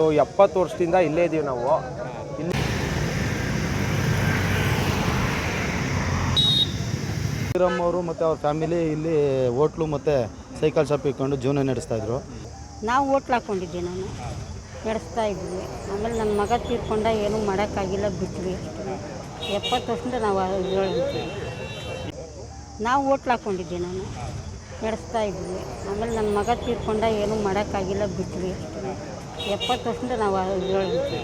ಒಂದು ಎಪ್ಪತ್ತು ವರ್ಷದಿಂದ ಇಲ್ಲೇ ಇದ್ದೀವಿ ನಾವು. ಇಲ್ಲಿ ಶ್ರೀರಾಮ್ ಅವರು ಮತ್ತು ಅವ್ರ ಫ್ಯಾಮಿಲಿ ಇಲ್ಲಿ ಹೋಟ್ಲು ಮತ್ತು ಸೈಕಲ್ ಶಾಪ್ ಇಟ್ಕೊಂಡು ಜೀವನ ನಡೆಸ್ತಾ ಇದ್ರು. ನಾವು ಹೋಟ್ಲ್ ಹಾಕ್ಕೊಂಡಿದ್ದೆ ನಾನು. ನಡೆಸ್ತಾ ಇದ್ವಿ. ಆಮೇಲೆ ನನ್ನ ಮಗ ತೀರ್ಕೊಂಡ ಏನೂ ಮಾಡೋಕ್ಕಾಗಿಲ್ಲ ಬಿಟ್ವಿ. ಅಷ್ಟೇ ಎಪ್ಪತ್ತು ವರ್ಷದಿಂದ ನಾವು ಇದ್ದೀವಿ. ನಾವು ಹೋಟ್ಲ್ ಹಾಕ್ಕೊಂಡಿದ್ದೆ ನಾನು. ನಡೆಸ್ತಾ ಇದ್ವಿ. ಆಮೇಲೆ ನನ್ನ ಮಗ ತೀರ್ಕೊಂಡ ಏನೂ ಮಾಡೋಕ್ಕಾಗಿಲ್ಲ ಬಿಟ್ವಿ. ಅಷ್ಟೇ ಎಪ್ಪತ್ತು ವರ್ಷದಿಂದ ನಾವು ಹೇಳಿದ್ವಿ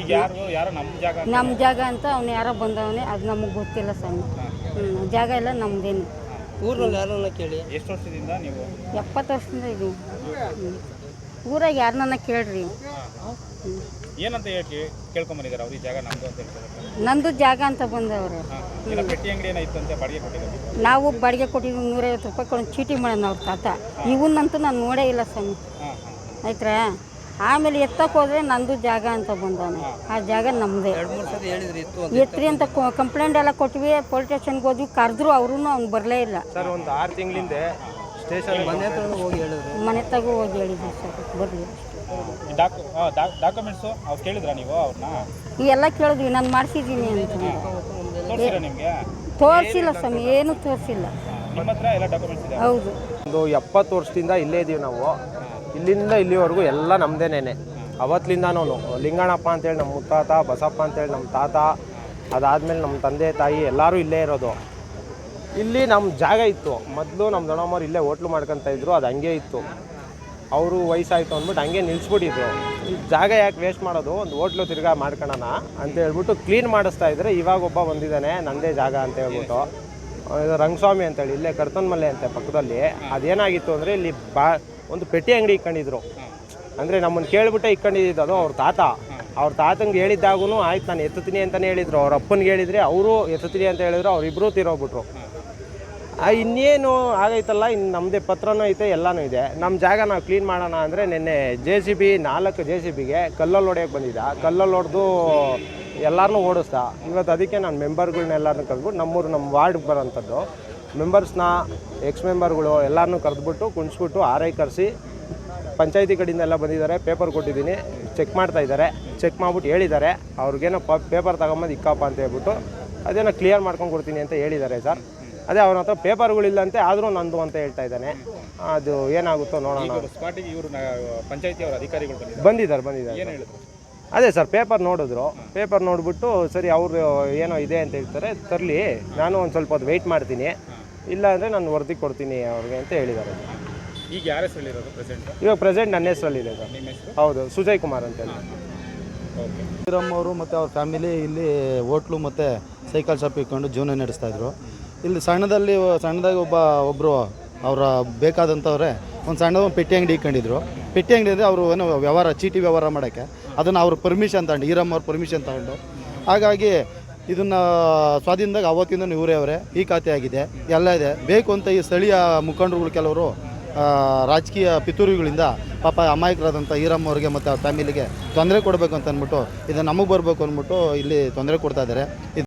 ಈಗ ಯಾರು ಯಾರೋ ನಮ್ಮ ಜಾಗ ನಮ್ಮ ಜಾಗ ಅಂತ ಅವ್ನು ಯಾರೋ ಬಂದವನೇ ಅದು ನಮಗೆ ಗೊತ್ತಿಲ್ಲ ಸ್ವಾಮಿ ಹ್ಞೂ ಜಾಗ ಎಲ್ಲ ನಮ್ಮದೇನು ಊರಲ್ಲಿ ಯಾರನ್ನ ಕೇಳಿ? ಎಷ್ಟು ವರ್ಷದಿಂದ ನೀವು? ಎಪ್ಪತ್ತು ವರ್ಷದಿಂದ ಇದು ಹ್ಞೂ ಊರಾಗ ಯಾರನ್ನ ಕೇಳ್ರಿ. ಹ್ಞೂ ಏನಂತ ಹೇಳಿ ಕೇಳ್ಕೊಂಬಂದಿದ್ದಾರೆ ಅವ್ರು ಈ ಜಾಗ ನಮ್ದು ಅಂತ ಹೇಳ್ತಾರೆ. ನಂದು ಜಾಗ ಅಂತ ಬಂದವರು. ಪೆಟ್ಟಿ ಅಂಗಡಿ ಏನಾಯ್ತಂತೆ ಬಾಡಿಗೆ ಕೊಟ್ಟಿದ್ದಾರೆ. ನಾವು ಬಾಡಿಗೆ ಕೊಟ್ಟಿದ್ದು ನೂರೈವತ್ತು ರೂಪಾಯಿ ಕೊಟ್ಟು ಚೀಟಿ ಮಾಡೋಣ ಅವ್ರ ತಾತ. ಇವನ್ನಂತೂ ನಾನು ನೋಡೇ ಇಲ್ಲ ಸ್ವಾಮಿ ಹಾಂ ಹಾಂ. ಆಯ್ತಾ ಆಮೇಲೆ ಎತ್ತಕ್ಕೆ ಹೋದ್ರೆ ನಂದು ಜಾಗ ಅಂತ ಬಂದವನು. ಆ ಜಾಗ ನಮ್ಮದೇ ಎರಡು ಮೂರು ಸತಿ ಹೇಳಿದ್ರಿ ಇತ್ತು ಅಂತ ಎತ್ರಿ ಅಂತ ಕಂಪ್ಲೇಂಟ್ ಎಲ್ಲ ಕೊಟ್ವಿ ಪೊಲೀಸ್ ಸ್ಟೇಷನ್ಗೆ ಹೋದ್ವಿ ಕರೆದ್ರು ಅವ್ರೂ ಅವ್ನು ಬರಲೇ ಇಲ್ಲ. ಸರ್ ಒಂದು ಆರು ತಿಂಗಳಿಂದ ಸ್ಟೇಷನ್ ಮನೆ ಹತ್ರ ಹೋಗಿ ಹೇಳಿದ್ರು. ಮನೆ ತಗೋ ಹೋಗಿ ಹೇಳಿದ್ವಿ ಸರ್ ಬರಲಿ ಈ ಡಾಕು ಡಾಕ್ಯುಮೆಂಟ್ಸು ಅವ್ರು ಕೇಳಿದ್ರಾ ನೀವು ಅವ್ರನ್ನ ಈ ಎಲ್ಲ ಕೇಳಿದ್ವಿ ನಾನು ಮಾಡಿಸಿದ್ದೀನಿ ಅಂತ. ತೋರಿಸಿರ ನಿಮಗೆ? ತೋರಿಸಿಲ್ಲ ಸ್ವಾಮಿ ಏನೂ ತೋರಿಸಿಲ್ಲ. ಹೌದು. ಒಂದು ಎಪ್ಪತ್ತು ವರ್ಷದಿಂದ ಇಲ್ಲೇ ಇದ್ದೀವಿ ನಾವು. ಇಲ್ಲಿಂದ ಇಲ್ಲಿವರೆಗೂ ಎಲ್ಲ ನಮ್ಮದೇನೇನೆ ಅವತ್ತಿಂದನೂ ಲಿಂಗಣ್ಣಪ್ಪ ಅಂತೇಳಿ ನಮ್ಮ ಮುತ್ತಾತ, ಬಸಪ್ಪ ಅಂತೇಳಿ ನಮ್ಮ ತಾತ, ಅದಾದಮೇಲೆ ನಮ್ಮ ತಂದೆ, ತಾಯಿ ಎಲ್ಲರೂ ಇಲ್ಲೇ ಇರೋದು. ಇಲ್ಲಿ ನಮ್ಮ ಜಾಗ ಇತ್ತು. ಮೊದಲು ನಮ್ಮ ದೊಡ್ಡಮ್ಮವ್ರು ಇಲ್ಲೇ ಹೋಟ್ಲು ಇದ್ರು, ಅದು ಹಂಗೆ ಇತ್ತು. ಅವರು ವಯಸ್ಸಾಯಿತು ಅಂದ್ಬಿಟ್ಟು ಹಂಗೆ ನಿಲ್ಲಿಸ್ಬಿಟ್ಟಿದ್ರು ಜಾಗ ಯಾಕೆ ವೇಸ್ಟ್ ಮಾಡೋದು? ಒಂದು ಹೋಟ್ಲು ತಿರ್ಗಾ ಮಾಡ್ಕೊಳ್ಳೋಣ ಅಂತ ಹೇಳ್ಬಿಟ್ಟು ಕ್ಲೀನ್ ಮಾಡಿಸ್ತಾ ಇದ್ರೆ ಇವಾಗ ಒಬ್ಬ ಬಂದಿದ್ದಾನೆ, ನಂದೇ ಜಾಗ ಅಂತ ಹೇಳ್ಬಿಟ್ಟು. ಇದು ರಂಗಸ್ವಾಮಿ ಅಂತೇಳಿ, ಇಲ್ಲೇ ಕರ್ತನ್ಮಲೆ ಅಂತೆ ಪಕ್ಕದಲ್ಲಿ, ಅದೇನಾಗಿತ್ತು ಅಂದರೆ ಇಲ್ಲಿ ಬಾ, ಒಂದು ಪೆಟ್ಟಿ ಅಂಗಡಿ ಇಟ್ಕೊಂಡಿದ್ರು ಅಂದರೆ ನಮ್ಮನ್ನು ಕೇಳ್ಬಿಟ್ಟೆ ಇಟ್ಕೊಂಡಿದ್ದು ಅದು ಅವ್ರ ತಾತ. ಅವ್ರ ತಾತಂಗೆ ಹೇಳಿದ್ದಾಗೂ ಆಯ್ತು, ನಾನು ಎತ್ತುತ್ತೀನಿ ಅಂತಲೇ ಹೇಳಿದ್ರು. ಅವ್ರ ಅಪ್ಪನಿಗೆ ಹೇಳಿದರೆ ಅವರು ಎತ್ತುತ್ತೀನಿ ಅಂತ ಹೇಳಿದ್ರು, ಅವ್ರಿಬ್ರು ತೀರೋಗ್ಬಿಟ್ರು. ಇನ್ನೇನು ಆಗೈತಲ್ಲ ಇನ್ನು ನಮ್ಮದೇ ಪತ್ರನೂ ಐತೆ, ಎಲ್ಲನೂ ಇದೆ. ನಮ್ಮ ಜಾಗ ನಾವು ಕ್ಲೀನ್ ಮಾಡೋಣ ಅಂದರೆ ನಿನ್ನೆ ಜೆ ಸಿ ಬಿ ನಾಲ್ಕು ಜೆ ಸಿ ಬಿಗೆ ಕಲ್ಲಲ್ಲಿ ಹೊಡೆಯೋಕೆ ಬಂದಿದ್ದ. ಕಲ್ಲಲ್ಲಿ ಹೊಡೆದು ಎಲ್ಲರನ್ನೂ ಇವತ್ತು ಅದಕ್ಕೆ ನಾನು ಮೆಂಬರ್ಗಳನ್ನೆಲ್ಲರನ್ನೂ ಕರೆದ್ಬಿಟ್ಟು ನಮ್ಮೂರು ನಮ್ಮ ವಾರ್ಡ್ಗೆ ಬರೋಂಥದ್ದು. ಮೆಂಬರ್ಸ್ನ ಎಕ್ಸ್ ಮೆಂಬರ್ಗಳು ಎಲ್ಲರನ್ನೂ ಕರೆದ್ಬಿಟ್ಟು, ಕುಣಿಸ್ಬಿಟ್ಟು ಆರೈ ಕರೆಸಿ, ಪಂಚಾಯತಿ ಕಡೆಯಿಂದ ಎಲ್ಲ ಬಂದಿದ್ದಾರೆ ಪೇಪರ್ ಕೊಟ್ಟಿದ್ದೀನಿ ಚೆಕ್ ಮಾಡ್ತಾ ಇದ್ದಾರೆ. ಚೆಕ್ ಮಾಡ್ಬಿಟ್ಟು ಹೇಳಿದ್ದಾರೆ. ಅವ್ರಿಗೇನೋ ಪ ಪೇಪರ್ ತಗೊಂಬಂದು ಇಕ್ಕಪ್ಪ ಅಂತ ಹೇಳ್ಬಿಟ್ಟು, ಅದೇನೋ ಕ್ಲಿಯರ್ ಮಾಡ್ಕೊಂಡು ಕೊಡ್ತೀನಿ ಅಂತ ಹೇಳಿದ್ದಾರೆ ಸರ್ ಅದೇ ಅವ್ರ ಹತ್ರ ಪೇಪರ್ಗಳಿಲ್ಲಂತೆ ಆದರೂ ನಂದು ಅಂತ ಹೇಳ್ತಾ ಇದ್ದಾನೆ. ಅದು ಏನಾಗುತ್ತೋ ನೋಡೋಣ. ಸ್ಪಾಟಿಗೆ ಇವರು ಪಂಚಾಯತಿ ಅವರ ಅಧಿಕಾರಿಗಳು ಬಂದಿದ್ದಾರೆ. ಬಂದಿದ್ದಾರೆ ಬಂದಿದ್ದಾರೆ. ಏನು ಹೇಳಿದ್ರು? ಅದೇ ಸರ್ ಪೇಪರ್ ನೋಡಿದ್ರು. ಪೇಪರ್ ನೋಡಿಬಿಟ್ಟು ಸರಿ ಅವರು ಏನೋ ಇದೆ ಅಂತ ಹೇಳ್ತಾರೆ ತರಲಿ ನಾನು ಒಂದು ಸ್ವಲ್ಪ ಹೊತ್ತು ವೆಯ್ಟ್ ಮಾಡ್ತೀನಿ. ಇಲ್ಲ ಅಂದರೆ ನಾನು ವರದಿ ಕೊಡ್ತೀನಿ ಅವ್ರಿಗೆ ಅಂತ ಹೇಳಿದ್ದಾರೆ. ಈಗ ಯಾರ ಹೆಸರಲ್ಲಿರೋದು ಪ್ರೆಸೆಂಟ್ ಇವಾಗ ಪ್ರೆಸೆಂಟ್ ನನ್ನ ಹೆಸರಲ್ಲಿದೆ ಸರ್. ನಿಮ್ಮ ಹೆಸರು? ಹೌದು ಸುಜಯ್ ಕುಮಾರ್ ಅಂತೇಳಿ ಓಕೆ. ಶ್ರೀರಾಮ್ ಅವರು ಮತ್ತು ಅವ್ರ ಫ್ಯಾಮಿಲಿ ಇಲ್ಲಿ ಹೋಟ್ಲು ಮತ್ತು ಸೈಕಲ್ ಶಾಪ್ ಇಟ್ಕೊಂಡು ಜೀವನ ನಡೆಸ್ತಾ ಇದ್ರು. ಇಲ್ಲಿ ಸಣ್ಣದಲ್ಲಿ ಸಣ್ಣದಾಗಿ ಒಬ್ಬ ಒಬ್ಬರು ಅವರ ಬೇಕಾದಂಥವ್ರೆ, ಒಂದು ಸಣ್ಣ ಒಂದು ಪೆಟ್ಟಿ ಅಂಗಡಿ ಇಟ್ಕೊಂಡಿದ್ರು. ಪೆಟ್ಟಿ ಅಂಗಡಿ ಅಂದರೆ ಅವರು ಏನೋ ವ್ಯವಹಾರ, ಚೀಟಿ ವ್ಯವಹಾರ ಮಾಡೋಕ್ಕೆ. ಅದನ್ನು ಅವ್ರ ಪರ್ಮಿಷನ್ ತಗೊಂಡು, ಈರಮ್ಮ ಅವ್ರ ಪರ್ಮಿಷನ್ ತಗೊಂಡು. ಹಾಗಾಗಿ ಇದನ್ನು ಸ್ವಾಧೀನದಾಗ ಅವತ್ತಿಂದ ಇವರೇ ಅವರೇ, ಈ ಖಾತೆ ಆಗಿದೆ, ಎಲ್ಲ ಇದೆ. ಬೇಕು ಅಂತ ಈ ಸ್ಥಳೀಯ ಮುಖಂಡರುಗಳು ಕೆಲವರು ರಾಜಕೀಯ ಪಿತೂರಿಗಳಿಂದ ಪಾಪ ಅಮಾಯಕರಾದಂಥ ಈರಮ್ಮ ಅವ್ರಿಗೆ ಮತ್ತು ಅವ್ರ ಫ್ಯಾಮಿಲಿಗೆ ತೊಂದರೆ ಕೊಡಬೇಕು ಅಂತ ಅಂದ್ಬಿಟ್ಟು ಇದು ನಮಗೆ ಬರಬೇಕು ಅಂದ್ಬಿಟ್ಟು ಇಲ್ಲಿ ತೊಂದರೆ ಕೊಡ್ತಾ ಇದ್ದಾರೆ ಇದು